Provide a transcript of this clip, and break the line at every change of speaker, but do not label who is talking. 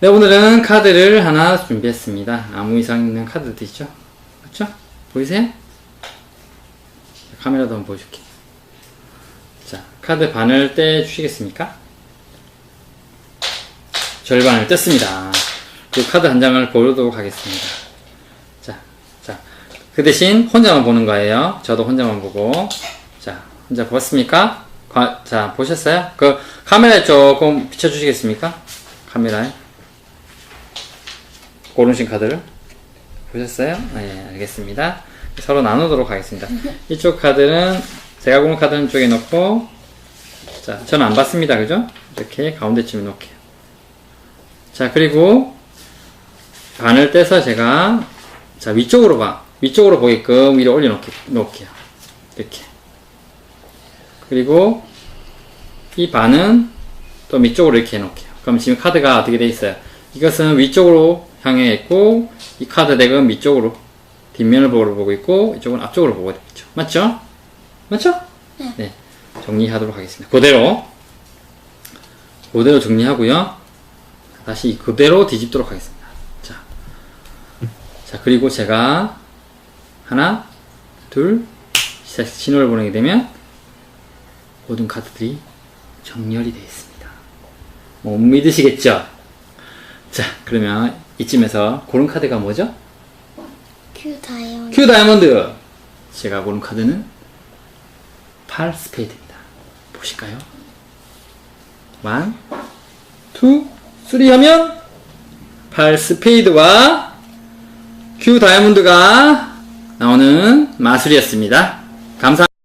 네, 오늘은 카드를 하나 준비했습니다. 아무 이상 있는 카드도 있죠? 그렇죠? 보이세요? 카메라도 한번 보여줄게. 자, 카드 반을 떼 주시겠습니까? 절반을 뗐습니다. 그 카드 한 장을 보도록 하겠습니다. 자, 자, 그 대신 혼자만 보는 거예요. 저도 혼자만 보고. 자, 혼자 보았습니까? 과- 자, 보셨어요? 그 카메라에 조금 비춰주시겠습니까? 카메라에. 고르신 카드를. 보셨어요? 네, 알겠습니다. 서로 나누도록 하겠습니다. 이쪽 카드는, 제가 고른 카드는 쪽에 놓고, 자, 저는 안 봤습니다. 그죠? 이렇게 가운데쯤에 놓을게요. 자, 그리고, 반을 떼서 제가, 자, 위쪽으로 봐. 위쪽으로 보게끔 위로 올려놓게, 놓을게요. 이렇게. 그리고, 이 반은 또 밑쪽으로 이렇게 해 놓을게요. 그럼 지금 카드가 어떻게 돼 있어요? 이것은 위쪽으로 향해 있고, 이 카드 덱은 밑쪽으로, 뒷면을 보고 있고, 이쪽은 앞쪽으로 보고 있죠. 맞죠? 맞죠? 네. 정리하도록 하겠습니다. 그대로, 그대로 정리하고요. 다시 그대로 뒤집도록 하겠습니다. 자. 자, 그리고 제가 하나, 둘, 셋 신호를 보내게 되면 모든 카드들이 정렬이 되어 있습니다. 못 믿으시겠죠? 자, 그러면 이쯤에서 고른 카드가 뭐죠?
큐 다이아몬드
큐 다이아몬드! 제가 고른 카드는 8 스페이드입니다. 보실까요? 1, 2, 3 하면 8 스페이드와 큐 다이아몬드가 나오는 마술이었습니다. 감사합니다.